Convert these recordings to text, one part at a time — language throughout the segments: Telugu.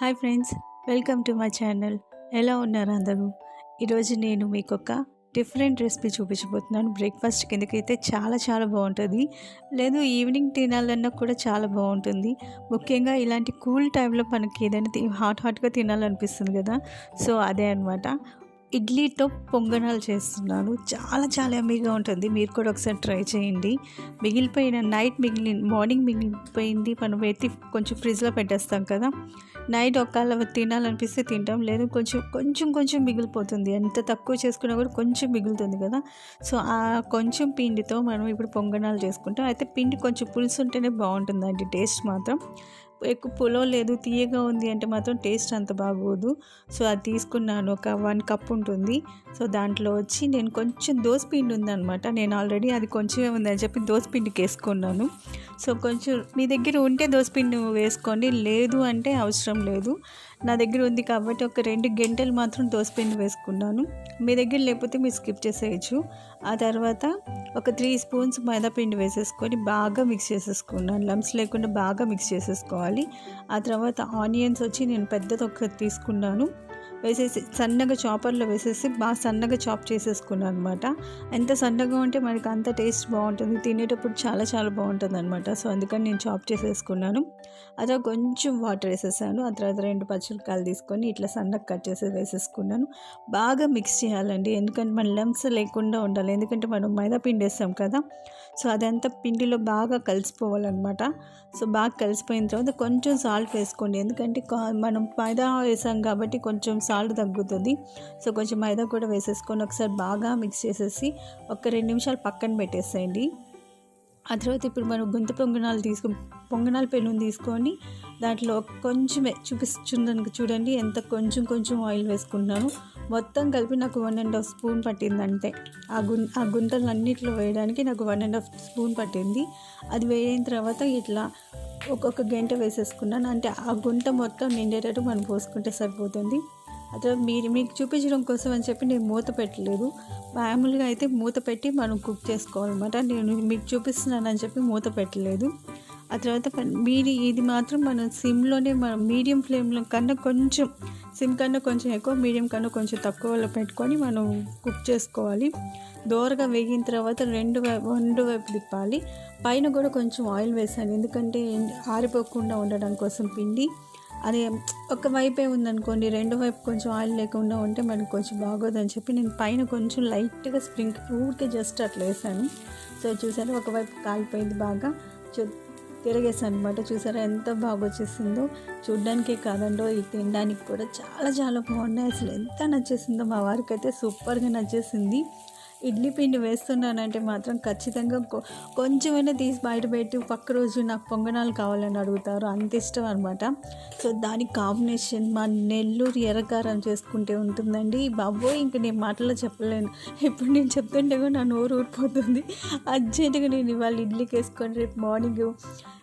Hi friends welcome to my channel. ఎలా ఉన్నారు అందరూ? ఈరోజు నేను మీకు ఒక డిఫరెంట్ రెసిపీ చూపించబోతున్నాను. బ్రేక్ఫాస్ట్ కిందకైతే చాలా చాలా బాగుంటుంది. లేదు ఈవినింగ్ తినాలన్నా కూడా చాలా బాగుంటుంది. ముఖ్యంగా ఇలాంటి కూల్ టైంలో మనకి ఏదైనా హాట్ హాట్గా తినాలనిపిస్తుంది కదా. సో అదే అనమాట ఇడ్లీతో పొంగనాలు చేస్తున్నాను. చాలా చాలా ఎమ్మీగా ఉంటుంది. మీరు కూడా ఒకసారి ట్రై చేయండి. మిగిలిపోయిన నైట్ మిగిలి మార్నింగ్ మిగిలిపోయింది. మనం ఎత్తి కొంచెం ఫ్రిడ్జ్లో పెట్టేస్తాం కదా. నైట్ ఒకవేళ తినాలనిపిస్తే తింటాం. లేదు కొంచెం కొంచెం కొంచెం మిగిలిపోతుంది. ఎంత తక్కువ చేసుకున్నా కూడా కొంచెం మిగులుతుంది కదా. సో ఆ కొంచెం పిండితో మనం ఇప్పుడు పొంగనాలు చేసుకుంటాం. అయితే పిండి కొంచెం పులుసు ఉంటేనే బాగుంటుంది అండి టేస్ట్ మాత్రం. ఎక్కువ పులో లేదు తీయగా ఉంది అంటే మాత్రం టేస్ట్ అంత బాగోదు. సో అది తీసుకున్నాను. ఒక వన్ కప్ ఉంటుంది. సో దాంట్లో వచ్చి నేను కొంచెం దోసపిండి ఉందనమాట నేను ఆల్రెడీ అది కొంచెమే ఉందని చెప్పి దోసపిండికి వేసుకున్నాను. సో కొంచెం మీ దగ్గర ఉంటే దోసపిండి వేసుకోండి. లేదు అంటే అవసరం లేదు. నా దగ్గర ఉంది కాబట్టి ఒక రెండు గంటలు మాత్రం దోసపిండి వేసుకున్నాను. మీ దగ్గర లేకపోతే మీరు స్కిప్ చేసేయచ్చు. ఆ తర్వాత ఒక త్రీ స్పూన్స్ మైదా పిండి వేసేసుకొని బాగా మిక్స్ చేసేసుకున్నాను. లమ్స్ లేకుండా బాగా మిక్స్ చేసేసుకోవాలి. ఆ తర్వాత ఆనియన్స్ వచ్చి నేను పెద్దది ఒకటి తీసుకున్నాను. వేసేసి సన్నగా చాపర్లో వేసేసి బాగా సన్నగా చాప్ చేసేసుకున్నాను అనమాట ఎంత సన్నగా ఉంటే మనకి అంత టేస్ట్ బాగుంటుంది. తినేటప్పుడు చాలా చాలా బాగుంటుంది అనమాట సో అందుకని నేను చాప్ చేసేసుకున్నాను. ఆ కొంచెం వాటర్ వేసేసాను. ఆ తర్వాత రెండు పచ్చిమిరకాయలు తీసుకొని ఇట్లా సన్నగా కట్ చేసి వేసేసుకున్నాను. బాగా మిక్స్ చేయాలండి. ఎందుకంటే మన లెమ్స్ లేకుండా ఉండాలి. ఎందుకంటే మనం మైదా పిండి వేస్తాం కదా. సో అదంతా పిండిలో బాగా కలిసిపోవాలన్నమాట. సో బాగా కలిసిపోయిన తర్వాత కొంచెం సాల్ట్ వేసుకోండి. ఎందుకంటే మనం మైదా వేసాం కాబట్టి కొంచెం సాల్ట్ తగ్గుతుంది. సో కొంచెం మైదా కూడా వేసేసుకొని ఒకసారి బాగా మిక్స్ చేసేసి ఒక రెండు నిమిషాలు పక్కన పెట్టేసేయండి. ఆ తర్వాత ఇప్పుడు మనం గుంత పొంగనాలు తీసుకు పొంగనాల పెనుని తీసుకొని దాంట్లో కొంచెమే చూపిస్తున్నాను చూడండి ఎంత కొంచెం కొంచెం ఆయిల్ వేసుకున్నాను. మొత్తం కలిపి నాకు వన్ అండ్ హాఫ్ స్పూన్ పట్టింది అంతే. ఆ గుం ఆ గుంటలు అన్నిట్లో వేయడానికి నాకు వన్ అండ్ హాఫ్ స్పూన్ పట్టింది. అది వేయిన తర్వాత ఇట్లా ఒక్కొక్క గంట వేసేసుకున్నాను. అంటే ఆ గుంట మొత్తం నిండేటట్టు మనం పోసుకుంటే సరిపోతుంది. అదే మీరు మీకు చూపించడం కోసం అని చెప్పి నేను మూత పెట్టలేదు. మామూలుగా అయితే మూత పెట్టి మనం కుక్ చేసుకోవాలన్నమాట. నేను మీకు చూపిస్తున్నానని చెప్పి మూత పెట్టలేదు. ఆ తర్వాత మీరు మీది ఇది మాత్రం మనం సిమ్లోనే మనం మీడియం ఫ్లేమ్లో కన్నా కొంచెం సిమ్ కన్నా కొంచెం ఎక్కువ మీడియం కన్నా కొంచెం తక్కువలో పెట్టుకొని మనం కుక్ చేసుకోవాలి. దోరగా వేగిన తర్వాత రెండు వైపు రెండు వైపు తిప్పాలి. పైన కూడా కొంచెం ఆయిల్ వేసాను. ఎందుకంటే ఆరిపోకుండా ఉండడం కోసం పిండి. అది ఒక వైపే ఉందనుకోండి రెండు వైపు కొంచెం ఆయిల్ లేకుండా ఉంటే మనకు కొంచెం బాగోదని చెప్పి నేను పైన కొంచెం లైట్గా స్ప్రింక్ ఊరికే జస్ట్ అట్లా వేసాను. సో చూసారు ఒకవైపు కాలిపోయింది బాగా. చూ తిరగేసాను అనమాట చూసారా ఎంత బాగా వచ్చేసిందో చూడ్డానికే కాదండో ఇది తినడానికి కూడా చాలా చాలా బాగున్నాయి. అసలు ఎంత నచ్చేసిందో మా వారికి అయితే సూపర్గా నచ్చేసింది. ఇడ్లీ పిండి వేస్తున్నానంటే మాత్రం ఖచ్చితంగా కొ- కొంచెమైనా తీసి బయట పెట్టి. పక్క రోజు నాకు పొంగనాలు కావాలని అడుగుతారు. అంత ఇష్టం అనమాట సో దానికి కాంబినేషన్ మా నెల్లూరు ఎర్రకారం చేసుకుంటే ఉంటుందండి. బాబోయ్ ఇంక నేను మాటల్లో చెప్పలేను. ఇప్పుడు నేను చెప్తుంటే కూడా నా నోరు ఊరిపోతుంది. అర్జెంటుగా నేను ఇవాళ ఇడ్లీకి వేసుకొని రేపు మార్నింగ్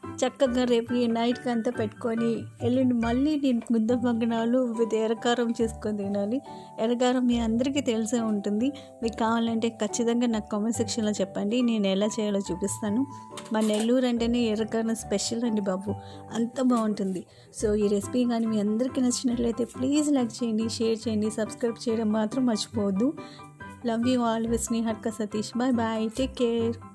చక్కగా రేపు ఈ నైట్కి అంతా పెట్టుకొని ఎల్లుండి మళ్ళీ నేను గుద్ద పొంగనాలు విత్ ఎరకారం చేసుకొని తినాలి. ఎరకారం మీ అందరికీ తెలిసే ఉంటుంది. మీకు కావాలంటే ఖచ్చితంగా నాకు కామెంట్ సెక్షన్లో చెప్పండి. నేను ఎలా చేయాలో చూపిస్తాను. మా నెల్లూరు అంటేనే ఎర్రకారం స్పెషల్ అండి బాబు. అంత బాగుంటుంది. సో ఈ రెసిపీ కానీ మీ అందరికీ నచ్చినట్లయితే ప్లీజ్ లైక్ చేయండి షేర్ చేయండి సబ్స్క్రైబ్ చేయడం మాత్రం మర్చిపోవద్దు. లవ్ యూ ఆల్వేస్ నీ Satish bye bye take care